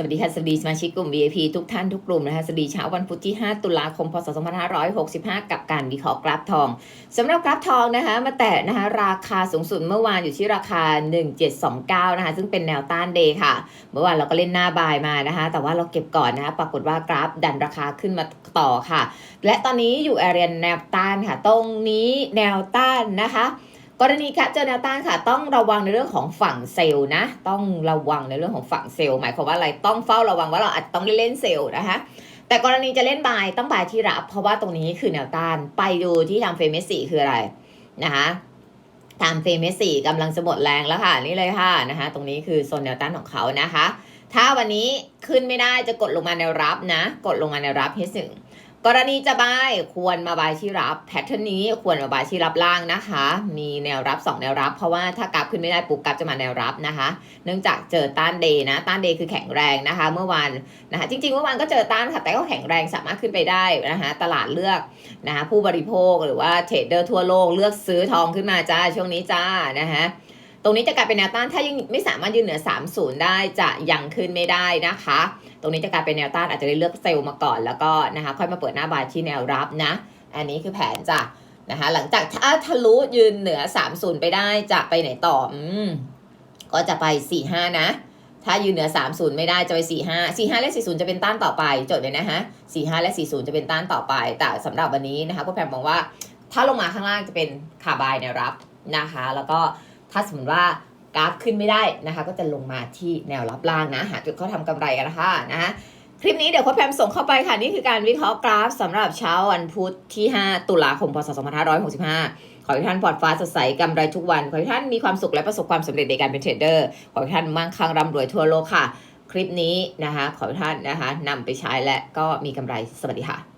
สวัสดีค่ะสวัสดีสมาชิกกลุ่ม VIP ทุกท่านทุกกลุ่มนะคะสวัสดีเช้าวันพุธที่ 5 ตุลาคม พศ 2565 กับการวิเคราะห์กราฟทองสำหรับกราฟทองนะคะมาแตะนะคะราคาสูงสุดเมื่อวานอยู่ที่ราคา 1729 นะคะซึ่งเป็นแนวต้านเดย์ค่ะ เมื่อวานเราก็เล่นหน้าบายมานะคะ แต่ว่าเราเก็บก่อนนะคะปรากฏว่ากราฟดันราคาขึ้นมาต่อค่ะ และตอนนี้อยู่แอเรียนแนวต้านค่ะ ตรงนี้แนวต้านนะคะ กรณีค่ะเจอแนวต้านค่ะ ต้องระวังในเรื่องของฝั่งเซลล์นะ ต้องระวังในเรื่องของฝั่งเซลล์หมายความว่าอะไรต้องเฝ้าระวังว่าเราอาจต้องเล่นเซลล์นะคะแต่กรณีจะเล่นบายต้องบายที่รับเพราะว่าตรงนี้คือแนวต้านไปดูที่ทำเฟรมเมสี่คืออะไรนะคะทำเฟรมเมสี่กำลังจะหมดแรงแล้วค่ะนี่เลยค่ะนะคะตรงนี้คือโซนแนวต้านของเขานะคะ ถ้าวันนี้ขึ้นไม่ได้จะกดลงมาแนวรับนะ กดลงมาแนวรับที่หนึ่ง กรณีจะบายควรมาบายที่รับแพทเทิร์นนี้ควรมาบายที่รับล่างนะคะ มีแนวรับ 2 แนวรับ เพราะว่าถ้ากราฟขึ้นไม่ได้ปุ๊บกราฟจะมาแนวรับนะคะ เนื่องจากเจอต้านเดย์นะ ต้านเดย์คือแข็งแรงนะคะ เมื่อวานนะคะ จริงๆ เมื่อวานก็เจอต้านค่ะ แต่ก็แข็งแรงสามารถขึ้นไปได้นะคะ ตลาดเลือกนะคะผู้บริโภคหรือว่าเทรดเดอร์ทั่วโลกเลือกซื้อทองขึ้นมาจ้าช่วงนี้จ้านะคะ รงนี้จะกลายเป็นแนวต้านถ้ายังไม่สามารถยืนเหนือ 30 ได้จะยังขึ้นไม่ได้นะคะ ตรงนี้จะกลายเป็นแนวต้านอาจจะได้เลือกเซลล์มาก่อนแล้วก็นะคะค่อยมาเปิดหน้าบายที่แนวรับนะ อันนี้คือแผนจ้ะนะคะหลังจากถ้าทะลุยืนเหนือ 30 ไปได้จะไปไหนต่ออืมก็จะไป 45 นะ ถ้ายืนเหนือ 30 ไม่ได้จะไป 45 45 และ 40 จะเป็นต้านต่อไปจดเลยนะฮะ45 และ 40 จะเป็นต้านต่อไป แต่สำหรับวันนี้นะคะคุณแพมมองว่าถ้าลงมาข้างล่างจะเป็นขาบายแนวรับนะคะ แล้วก็ ถ้าสมมติว่ากราฟขึ้นไม่ได้นะคะ ก็จะลงมาที่แนวรับล่างนะ หาจุดเข้าทำกำไรกันนะคะนะคะคลิปนี้เดี๋ยวโค้ชแพมส่งเข้าไปค่ะ นี่คือการวิเคราะห์กราฟสำหรับเช้าวันพุธที่ 5 ตุลาคม พศ 2565 ขอให้ท่านปลอดฟ้าสดใสกำไรทุกวัน ขอให้ท่านมีความสุขและประสบความสำเร็จในการเป็นเทรดเดอร์ ขอให้ท่านมั่งคั่งร่ำรวยทั่วโลกค่ะ คลิปนี้นะคะ ขอให้ท่านนะคะนำไปใช้และก็มีกำไรสวัสดีค่ะ